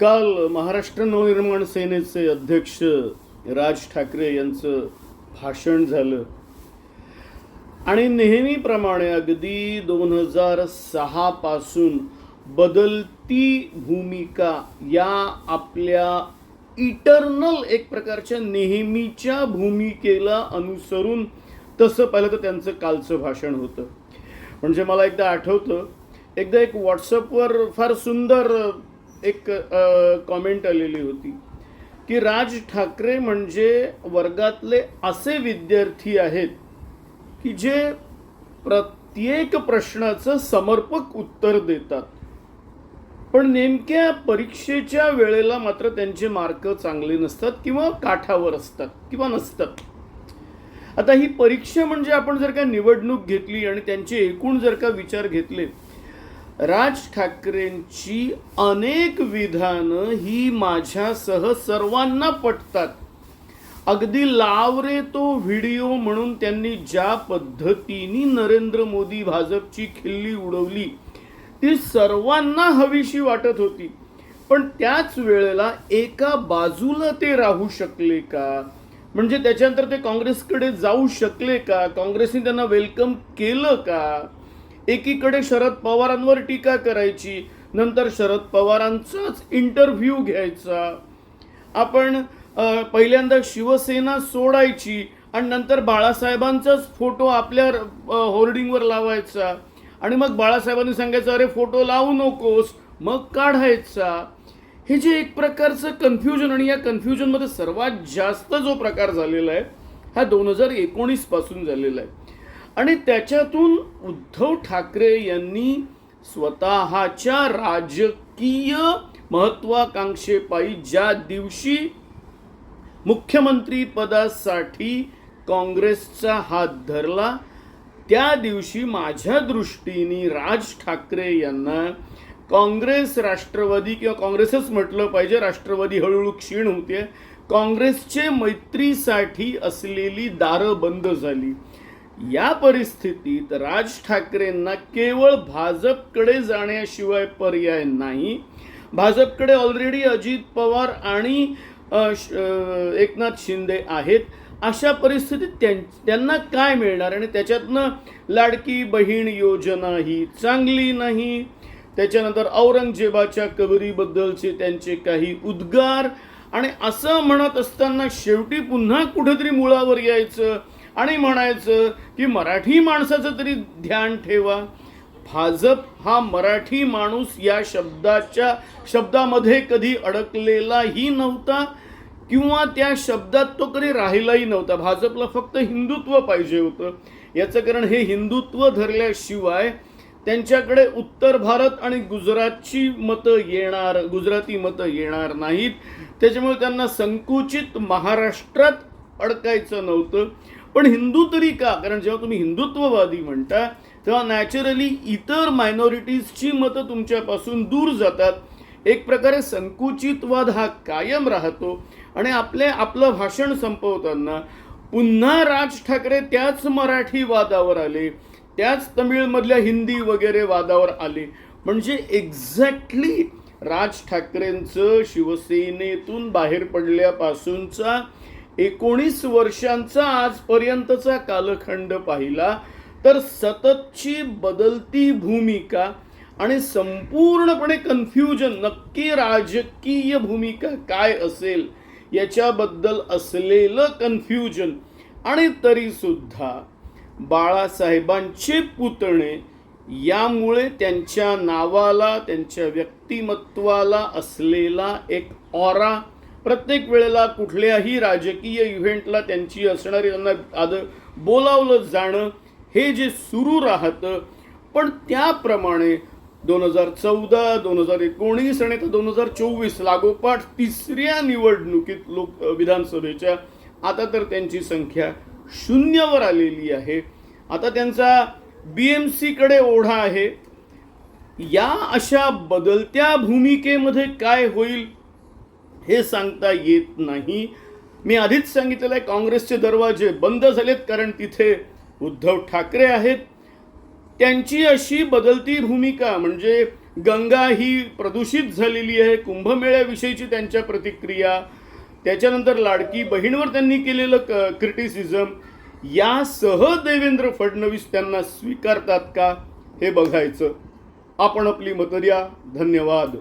काल महाराष्ट्र नवनिर्माण सेनेचे अध्यक्ष राज ठाकरे यांचं भाषण झालं. आणि नेहमीप्रमाणे अगदी दोन हजार सहापासून बदलती भूमिका या आपल्या इटर्नल एक प्रकारच्या नेहमीच्या भूमिकेला अनुसरून तसं पाहिलं तर त्यांचं कालचं भाषण होतं. म्हणजे मला एकदा आठवतं एकदा एक व्हॉट्सअपवर फार सुंदर एक कॉमेंट आलेली होती की राज ठाकरे म्हणजे वर्गातले असे विद्यार्थी आहेत की जे प्रत्येक प्रश्नाचं समर्पक उत्तर देतात. पण नेमक्या परीक्षेच्या वेळेला मात्र त्यांचे मार्क चांगले नसतात किंवा काठावर असतात किंवा नसतात. आता ही परीक्षा म्हणजे आपण जर का निवडणूक घेतली आणि त्यांचे एकूण जर का विचार घेतले राज ठाकरेंची अनेक विधानं ही माझ्यासह सर्वांना पटतात. अगदी लाव रे तो व्हिडिओ म्हणून त्यांनी ज्या पद्धतीने नरेंद्र मोदी भाजपची खिल्ली उडवली ती सर्वांना हवीशी वाटत होती. पण त्याच वेळेला एका बाजूला ते राहू शकले का? म्हणजे त्याच्यानंतर ते काँग्रेसकडे जाऊ शकले का? काँग्रेसने त्यांना वेलकम केलं का? एकीकडे शरद पवारांवर टीका करायची नंतर शरद पवारांचाच इंटरव्ह्यू घ्यायचा. आपण पहिल्यांदा शिवसेना सोडायची आणि नंतर बाळासाहेबांचाच फोटो आपल्या होर्डिंगवर लावायचा. आणि मग बाळासाहेबांनी सांगायचं अरे फोटो लावू नकोस मग काढायचा. हे जे एक प्रकारचं कन्फ्युजन आणि या कन्फ्युजनमध्ये सर्वात जास्त जो प्रकार झालेला आहे हा दोन हजार एकोणीसपासून झालेला आहे. आणि त्याच्यातून उद्धव ठाकरे यांनी स्वतःच्या राजकीय महत्वाकांक्षेपायी ज्या दिवशी मुख्यमंत्री पदासाठी काँग्रेसचा हात धरला त्या दिवशी माझ्या दृष्टीने राज ठाकरे यांना काँग्रेस राष्ट्रवादी किंवा काँग्रेसच म्हटलं पाहिजे राष्ट्रवादी हळूहळू क्षीण होते. काँग्रेसचे मैत्रीसाठी असलेली दारं बंद झाली. या परिस्थितीत राज ठाकरेंना केवळ भाजपकडे जाण्याशिवाय पर्याय नाही. भाजपकडे ऑलरेडी अजित पवार आणि एकनाथ शिंदे आहेत. अशा परिस्थितीत त्यां- त्यांना काय मिळणार? आणि त्याच्यातनं लाडकी बहीण योजना ही चांगली नाही. त्याच्यानंतर औरंगजेबाच्या कबरीबद्दलचे त्यांचे काही उद्गार. आणि असं म्हणत असताना शेवटी पुन्हा कुठेतरी मुळावर यायचं. आणि म्हणायचं की मराठी माणसाचं तरी ध्यान ठेवा. भाजप हा मराठी माणूस या शब्दाच्या शब्दामध्ये कधी अडकलेलाही नव्हता किंवा त्या शब्दात तो कधी राहिलाही नव्हता. भाजपला फक्त हिंदुत्व पाहिजे होतं. याचं कारण हे हिंदुत्व धरल्याशिवाय त्यांच्याकडे उत्तर भारत आणि गुजरातची मतं येणार गुजराती मतं येणार नाहीत. त्याच्यामुळे त्यांना संकुचित महाराष्ट्रात अडकायचं नव्हतं. पण हिंदू तरी का? कारण जेव्हा तुम्ही हिंदुत्ववादी म्हणता तेव्हा नॅचरली इतर मायनॉरिटीजची मतं तुमच्यापासून दूर जातात. एक प्रकारे संकुचितवाद हा कायम राहतो. आणि आपले आपलं भाषण संपवताना पुन्हा राज ठाकरे त्याच मराठी वादावर आले. त्याच तमिळमधल्या हिंदी वगैरे वादावर आले. म्हणजे एक्झॅक्टली राज ठाकरेंचं शिवसेनेतून बाहेर पडल्यापासूनचा एकोणीस वर्षांचा आजपर्यंतचा कालखंड पाहिला तर सततची बदलती भूमिका आणि संपूर्णपणे कन्फ्युजन नक्की राजकीय भूमिका काय असेल याच्याबद्दल असलेलं कन्फ्युजन आणि तरीसुद्धा बाळासाहेबांचे पुतणे यामुळे त्यांच्या नावाला त्यांच्या व्यक्तिमत्वाला असलेला एक ऑरा प्रत्येक वेळेला कुठल्याही राजकीय इव्हेंटला त्यांची असणारी त्यांना आद बोलावलं जाणं हे जे सुरू राहतं पण त्याप्रमाणे दोन हजार चौदा दोन हजार एकोणीस आणि आता दोन हजार चोवीस लागोपाठ तिसऱ्या निवडणुकीत लोक विधानसभेच्या आता तर त्यांची संख्या शून्यावर आलेली आहे. आता त्यांचा बी एम सीकडे ओढा आहे. या अशा बदलत्या भूमिकेमध्ये काय होईल हे सांगता येत नाही. मी आधीच सांगितलेलं आहे काँग्रेसचे दरवाजे बंद झालेत कारण तिथे उद्धव ठाकरे आहेत. त्यांची अशी बदलती भूमिका म्हणजे गंगा ही प्रदूषित झालेली आहे कुंभमेळ्याविषयीची त्यांच्या प्रतिक्रिया त्याच्यानंतर लाडकी बहीणवर त्यांनी केलेलं क क्रिटिसिझम यासह देवेंद्र फडणवीस त्यांना स्वीकारतात का हे बघायचं. आपण आपली मतं द्या धन्यवाद.